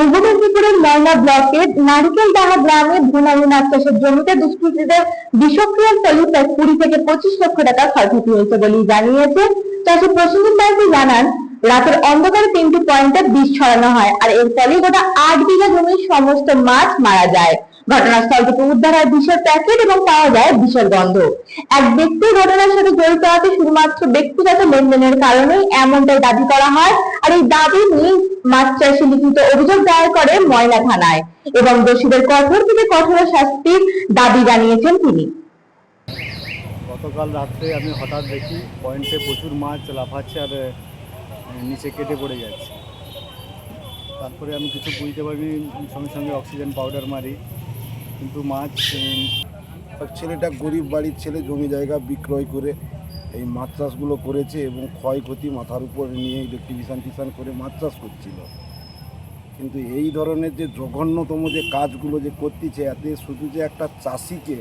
পূর্ব মেদিনীপুরের ময়না ব্লকের নারিকেলডাঙ্গা গ্রামে ভুনামু নাচ চাষের জমিতে দুষ্কৃতীদের বিষক্রিয়ার ফলে প্রায় কুড়ি থেকে পঁচিশ লক্ষ টাকা ক্ষয়ক্ষতি হয়েছে বলে জানিয়েছে। চাষি প্রসেনজিৎ মাইতি জানান, রাতের অন্ধকারে তিনটি পয়েন্টে বিষ ছড়ানো হয় আর এর ফলে গোটা আট বিঘা জমির সমস্ত মাছ মারা যায়। ঘটনাস্থল থেকে উদ্ধার হয় বিষের প্যাকেট এবং পাওয়া যায় বিষের গন্ধ। এক ব্যক্তি ঘটনার সাথে জড়িত আছে শুধুমাত্র ব্যক্তিগত লেনদেনের কারণেই এমনটাই দাবি করা হয়। আর এই দাবি নিয়ে মাছ চাষি লিখিত অভিযোগ দায়ের করে ময়না থানায়। এবং দোষীদের কঠোর থেকে কঠোর শাস্তির দাবি জানিয়েছেন তিনি। গতকাল রাত্রে আমি হঠাৎ দেখি পয়েন্টে প্রচুর মাছ লাফাচ্ছে আর নিচে কেটে পড়ে যাচ্ছে। তারপরে আমি কিছু বুঝতে পারিনি, সঙ্গে সঙ্গে অক্সিজেন পাউডার মারি। কিন্তু মাছ ছেলেটা গরিব বাড়ির ছেলে, জমি জায়গা বিক্রয় করে এই মাছ চাষগুলো করেছে এবং ক্ষয়ক্ষতি মাথার উপর নিয়ে ইলেকট্রিশিয়ান টিশান করে মাছ চাষ করছিল। কিন্তু এই ধরনের যে জঘন্যতম যে কাজগুলো যে করতেছে, এতে শুধু যে একটা চাষিকে